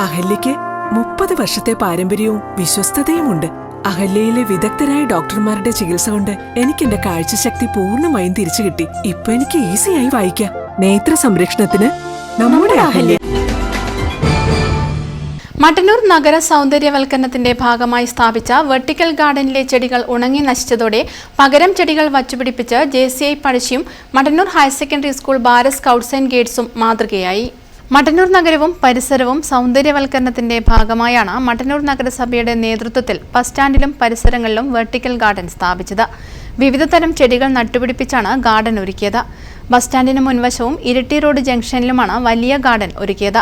അഹല്യയ്ക്ക് മുപ്പത് വർഷത്തെ പാരമ്പര്യവും വിശ്വസ്തതയുമുണ്ട്. അഹല്യയിലെ വിദഗ്ധരായ ഡോക്ടർമാരുടെ ചികിത്സ കൊണ്ട് എനിക്ക് എന്റെ കാഴ്ചശക്തി പൂർണമായും തിരിച്ചു കിട്ടി. ഇപ്പൊ എനിക്ക് ഈസിയായി വായിക്കാം. നേത്ര സംരക്ഷണത്തിന് നമ്മുടെ അഹല്യ. മട്ടന്നൂർ നഗര സൗന്ദര്യവൽക്കരണത്തിന്റെ ഭാഗമായി സ്ഥാപിച്ച വെർട്ടിക്കൽ ഗാർഡനിലെ ചെടികൾ ഉണങ്ങി നശിച്ചതോടെ പകരം ചെടികൾ വച്ചുപിടിപ്പിച്ച് J C I പഴശ്ശിയും Mattannur higher secondary school Bharat scouts and ഗേറ്റ്സും മാതൃകയായി. മട്ടന്നൂർ നഗരവും പരിസരവും സൗന്ദര്യവൽക്കരണത്തിന്റെ ഭാഗമായാണ് മട്ടന്നൂർ നഗരസഭയുടെ നേതൃത്വത്തിൽ ബസ് സ്റ്റാൻഡിലും പരിസരങ്ങളിലും വെർട്ടിക്കൽ ഗാർഡൻ സ്ഥാപിച്ചത്. വിവിധ തരം ചെടികൾ നട്ടുപിടിപ്പിച്ചാണ് ഗാർഡൻ ഒരുക്കിയത്. ബസ് സ്റ്റാൻഡിന് മുൻവശവും ഇരിട്ടി റോഡ് ജംഗ്ഷനിലുമാണ് വലിയ ഗാർഡൻ ഒരുക്കിയത്.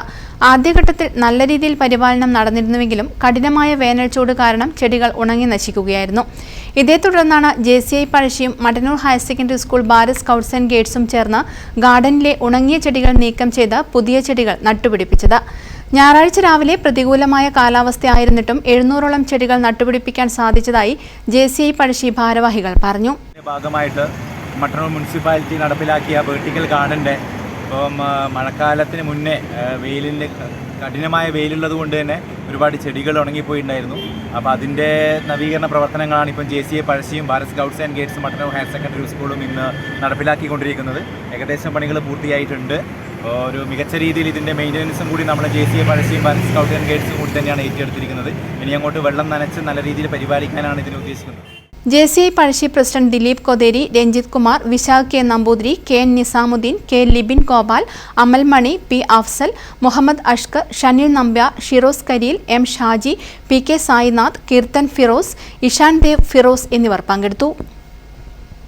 ആദ്യഘട്ടത്തിൽ നല്ല രീതിയിൽ പരിപാലനം നടന്നിരുന്നുവെങ്കിലും കഠിനമായ വേനൽച്ചൂട് കാരണം ചെടികൾ ഉണങ്ങി നശിക്കുകയായിരുന്നു. ഇതേ തുടർന്നാണ് J C I പഴശ്ശിയും Mattannur higher secondary school Bharat scouts and ഗേറ്റ്സും ചേർന്ന് ഗാർഡനിലെ ഉണങ്ങിയ ചെടികൾ നീക്കം ചെയ്ത് പുതിയ ചെടികൾ നട്ടുപിടിപ്പിച്ചത്. ഞായറാഴ്ച രാവിലെ പ്രതികൂലമായ കാലാവസ്ഥയായിരുന്നിട്ടും എഴുന്നൂറോളം ചെടികൾ നട്ടുപിടിപ്പിക്കാൻ സാധിച്ചതായി ജെ സി ഐ പഴശ്ശി ഭാരവാഹികൾ പറഞ്ഞു. ഭാഗമായിട്ട് മട്ടന്നൂർ മുനിസിപ്പാലിറ്റി നടപ്പിലാക്കിയ വെർട്ടിക്കൽ ഗാർഡന്റെ ഇപ്പം മഴക്കാലത്തിന് മുന്നേ വെയിലിന്റെ കഠിനമായ വെയിലുള്ളത് കൊണ്ട് തന്നെ ഒരുപാട് ചെടികൾ ഉണങ്ങിപ്പോയിട്ടുണ്ടായിരുന്നു. അപ്പോൾ അതിന്റെ നവീകരണ പ്രവർത്തനങ്ങളാണ് ഇപ്പം J C A പഴശ്ശിയും Bharat scouts and gates Mattannur higher secondary സ്കൂളും ഇന്ന് നടപ്പിലാക്കിക്കൊണ്ടിരിക്കുന്നത്. ഏകദേശം പണികൾ പൂർത്തിയായിട്ടുണ്ട്. ഒരു മികച്ച രീതിയിൽ ഇതിന്റെ മെയിന്റനൻസും കൂടി നമ്മൾ ജെ സി എ പഴശ്ശിയും ഭാരത് സ്കൗട്ട്സ് ആൻഡ് ഗേറ്റ്സും കൂടി തന്നെയാണ് ഏറ്റെടുത്തിരിക്കുന്നത്. ഇനി അങ്ങോട്ട് വെള്ളം നനച്ച് നല്ല രീതിയിൽ പരിപാലിക്കാനാണ് ഇതിന് ഉദ്ദേശിക്കുന്നത്. J C I Pazhassi president Dileep Kotheri Ranjith Kumar Vishakh K Namboothiri K N Nizamuddin K Libin Gopal Amal Mani P Afsal Muhammad Ashkar Shanil Nambiar Shiroz Kareel M Shaji P K Sainath Keerthan Firoz Ishan Dev Firoz എന്നിവർ പങ്കെടുത്തു.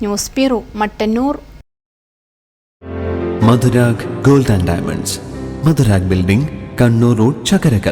News bureau Mattannur. Madhurag gold and diamonds. Madhurag building Kannur road Chakkarakkal